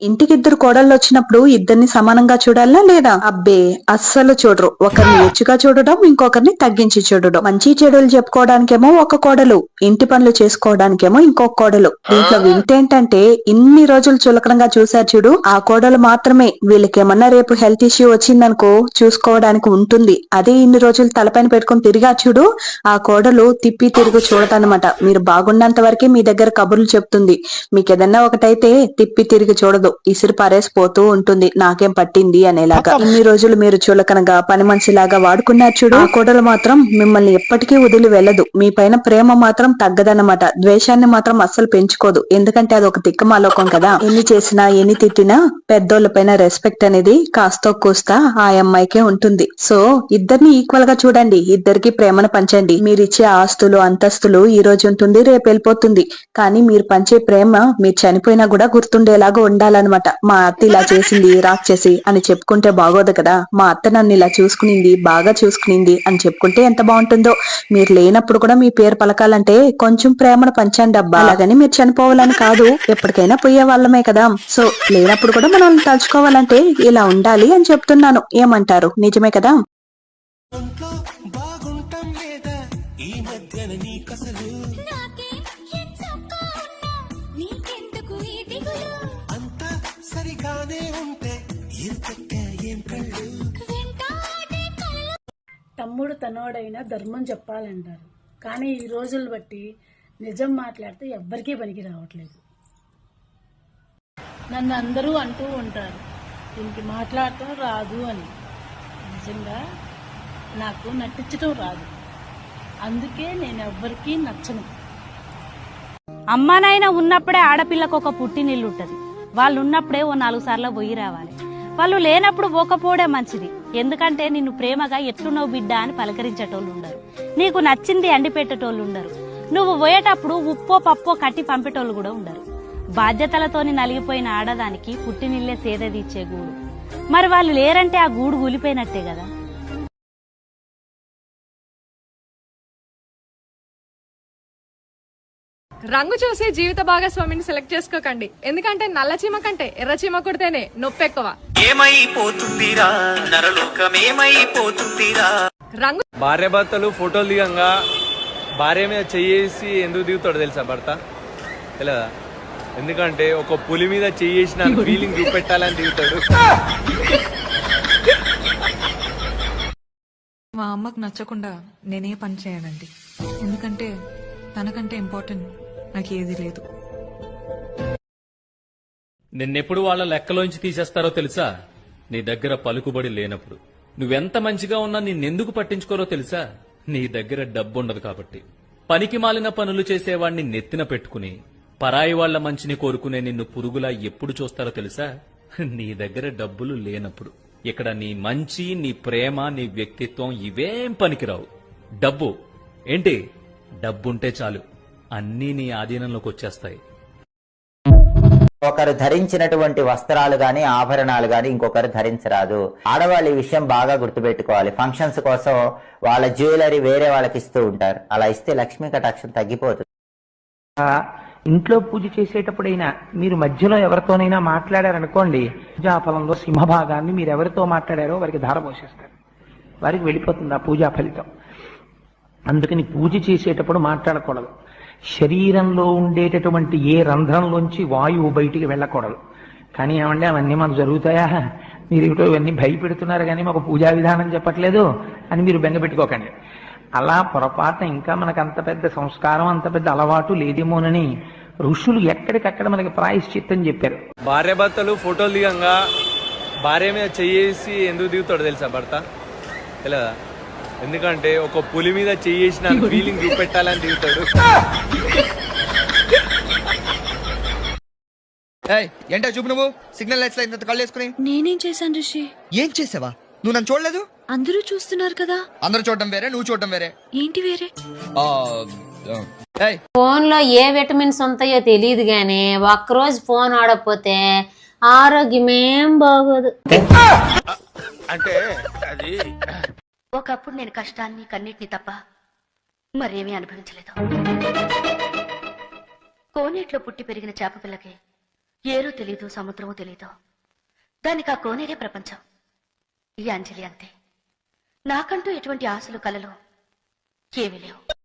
ఇంటికి ఇద్దరు కోడళ్ళు వచ్చినప్పుడు ఇద్దరిని సమానంగా చూడాలా లేదా? అబ్బే అస్సలు చూడరు. ఒకరిని హెచ్చుగా చూడడం ఇంకొకరిని తగ్గించి చూడడం. మంచి చెడులు చెప్పుకోవడానికేమో ఒక కోడలు ఇంటి పనులు చేసుకోవడానికేమో ఇంకొక కోడలు. దీంట్లో వింతేంటంటే ఇన్ని రోజులు చులకనగా చూశారు చూడు ఆ కోడలు మాత్రమే. వీళ్ళకేమన్నా రేపు హెల్త్ ఇష్యూ వచ్చిందనుకో చూసుకోవడానికి ఉంటుంది. అదే ఇన్ని రోజులు తలపైన పెట్టుకుని తిరిగా చూడు ఆ కోడలు తిప్పి తిరుగు చూడదన్నమాట. మీరు బాగున్నంత వరకే మీ దగ్గర కబుర్లు చెప్తుంది. మీకు ఏదన్నా ఒకటైతే తిప్పి తిరిగి చూడదు. ఇసురు పారేసి పోతూ ఉంటుంది. నాకేం పట్టింది అనేలాగా. ఇన్ని రోజులు మీరు చులకనగా పని మనిషిలాగా వాడుకున్నారు చూడు. ఆ. కోడలు మాత్రం మిమ్మల్ని ఎప్పటికీ వదిలి వెళ్ళదు. మీ పైన ప్రేమ మాత్రం తగ్గదన్నమాట. ద్వేషాన్ని మాత్రం అస్సలు పెంచుకోదు. ఎందుకంటే అది ఒక తిక్కమాలోకం కదా. ఎన్ని చేసినా ఎన్ని తిట్టినా పెద్దోళ్ళ పైన రెస్పెక్ట్ అనేది కాస్తో కూస్తా ఆ అమ్మాయికే ఉంటుంది. సో ఇద్దరిని ఈక్వల్గా చూడండి. ఇద్దరికి ప్రేమను పంచండి. మీరిచ్చే ఆస్తులు అంతస్తులు ఈ రోజు ఉంటుంది రేపు వెళ్ళిపోతుంది. కానీ మీరు పంచే ప్రేమ మీరు చనిపోయినా కూడా గుర్తుండేలాగా అనమాట మా అత్త ఇలా చేసింది రాక్షసి అని చెప్పుకుంటే బాగోదు కదా. మా అత్త నన్ను ఇలా చూసుకునింది బాగా చూసుకునింది అని చెప్పుకుంటే ఎంత బాగుంటుందో. మీరు లేనప్పుడు కూడా మీ పేరు పలకాలంటే కొంచెం ప్రేమను పంచండి అబ్బా. అలాగని మీరు చనిపోవాలని కాదు. ఎప్పటికైనా పోయే వాళ్ళమే కదా. సో లేనప్పుడు కూడా మనల్ని తలుచుకోవాలంటే ఇలా ఉండాలి అని చెప్తున్నాను. ఏమంటారు? నిజమే కదా? తమ్ముడు తనోడైన ధర్మం చెప్పాలంటారు. కానీ ఈ రోజులు బట్టి నిజం మాట్లాడితే ఎవ్వరికీ పనికి రావట్లేదు. నన్ను అందరూ అంటూ ఉంటారు దీనికి మాట్లాడటం రాదు అని. నిజంగా నాకు నటించడం రాదు. అందుకే నేను ఎవ్వరికీ నచ్చను. అమ్మానైనా ఉన్నప్పుడే ఆడపిల్లకు ఒక పుట్టినిల్లు ఉంటుంది వాళ్ళు ఉన్నప్పుడే ఓ నాలుగు సార్లు పోయి రావాలి. వాళ్ళు లేనప్పుడు పోకపోవడే మంచిది. ఎందుకంటే నిన్ను ప్రేమగా ఎట్లున్నావు బిడ్డ అని పలకరించేటోళ్ళు ఉండరు. నీకు నచ్చింది అండి పెట్టేటోళ్ళు ఉండరు. నువ్వు పోయేటప్పుడు ఉప్పో పప్పో కట్టి పంపేటోళ్ళు కూడా ఉండరు. బాధ్యతలతోని నలిగిపోయిన ఆడదానికి పుట్టినిల్లే సేదదీచ్చే గూడు. మరి వాళ్ళు లేరంటే ఆ గూడు కూలిపోయినట్టే కదా? రంగు చూసి జీవిత భాగస్వామిని సెలెక్ట్ చేసుకోకండి. ఎందుకంటే నల్ల చీమ కంటే ఎర్ర చీమ కుడితేనే నొప్పి ఎక్కువ. ఏమైపోతుందిరా? నరలోకమేమైపోతుందిరా రంగు భార్యాభర్తలు ఫోటోలు దిగంగా భార్య మీద చెయ్యేసి ఎందుకు దిగుతాడు తెలుసా భర్త? తెలియదా ఎందుకంటే ఒక పులి మీద చెయ్యేసి నాకు ఫీలింగ్ చూపెట్టాలని దిగుతాడు. మా అమ్మకు నచ్చకుండా నేనే పని చేయనండి. ఎందుకంటే తనకంటే ఇంపార్టెంట్ నాకేది లేదు. నిన్నెప్పుడు వాళ్ళ లెక్కలోంచి తీసేస్తారో తెలుసా? నీ దగ్గర పలుకుబడి లేనప్పుడు. నువ్వెంత మంచిగా ఉన్నా నిన్నెందుకు పట్టించుకోరో తెలుసా? నీ దగ్గర డబ్బుండదు కాబట్టి. పనికి మాలిన పనులు చేసేవాణ్ణి నెత్తిన పెట్టుకుని పరాయి వాళ్ళ మంచిని కోరుకునే నిన్ను పురుగులా ఎప్పుడు చూస్తారో తెలుసా? నీ దగ్గర డబ్బులు లేనప్పుడు. ఇక్కడ నీ మంచి నీ ప్రేమ నీ వ్యక్తిత్వం ఇవేం పనికిరావు. డబ్బు. ఏంటి? డబ్బుంటే చాలు. అన్నీ నీ ఆధీనంలోకి వచ్చేస్తాయి. ఒకరు ధరించినటువంటి వస్త్రాలు గాని ఆభరణాలు గాని ఇంకొకరు ధరించరాదు. ఆడవాళ్ళు ఈ విషయం బాగా గుర్తుపెట్టుకోవాలి. ఫంక్షన్స్ కోసం వాళ్ళ జ్యువెలరీ వేరే వాళ్ళకి ఇస్తూ ఉంటారు. అలా ఇస్తే లక్ష్మీ కటాక్షం తగ్గిపోతుంది. ఇంట్లో పూజ చేసేటప్పుడైనా మీరు మధ్యలో ఎవరితోనైనా మాట్లాడారనుకోండి పూజాఫలంలో సింహభాగాన్ని మీరు ఎవరితో మాట్లాడారో వారికి ధార పోషిస్తారు వారికి వెళ్ళిపోతుంది ఆ పూజా ఫలితం. అందుకని పూజ చేసేటప్పుడు మాట్లాడకూడదు. శరీరంలో ఉండేటటువంటి ఏ రంధ్రంలోంచి వాయువు బయటికి వెళ్ళకూడదు. కానీ ఏమండి అవన్నీ మాకు జరుగుతాయా? మీరు ఏమిటో ఇవన్నీ భయపెడుతున్నారు కానీ మాకు పూజా విధానం చెప్పట్లేదు అని మీరు బెంగపెట్టుకోకండి అలా పొరపాటున ఇంకా మనకు అంత పెద్ద సంస్కారం అంత పెద్ద అలవాటు లేదేమోనని ఋషులు ఎక్కడికక్కడ మనకి ప్రాయశ్చిత్తం చెప్పారు. భార్యాభర్తలు ఫోటోలు దిగంగా భార్య మీద చెయ్యేసి ఎందుకు దిగుతాడు తెలుసా భర్త? తెలియదా? ఎందుకంటే ఒక పులి మీద చెయ్యేసి నాకు ఫీలింగ్ చూపెట్టాలని దిగుతాడు ఏంటో చూపు నువ్వు? సిగ్నల్ లైట్స్ ఇంత కళ్ళు వేసుకుని నేనేం చేశాను రిషి? ఏం చేసావా? నువ్వు నన్ను చూడలేదు? అందరూ చూస్తున్నారు కదా. అందరూ చూడడం వేరే నువ్వు చూడడం వేరే. ఏంటి వేరే? ఆ, ఆ. ఏయ్, ఫోన్లో ఏ విటమిన్స్ ఉంటాయో తెలియదు గానీ ఒక్కరోజు ఫోన్ ఆడకపోతే ఆరోగ్యమేం బాగోదు. ఒకప్పుడు నేను కష్టాన్ని కన్నిటిని తప్ప మరేమీ అనుభవించలేదు. కోనేట్లో పుట్టి పెరిగిన చేప పిల్లకి ఏరు తెలీదు సముద్రము తెలీదు. దానికి ఆ కోనేరే ప్రపంచం. ఈ అంజలి అంతే. నాకంటూ ఎటువంటి ఆశలు కలలు ఏమీ లేవు.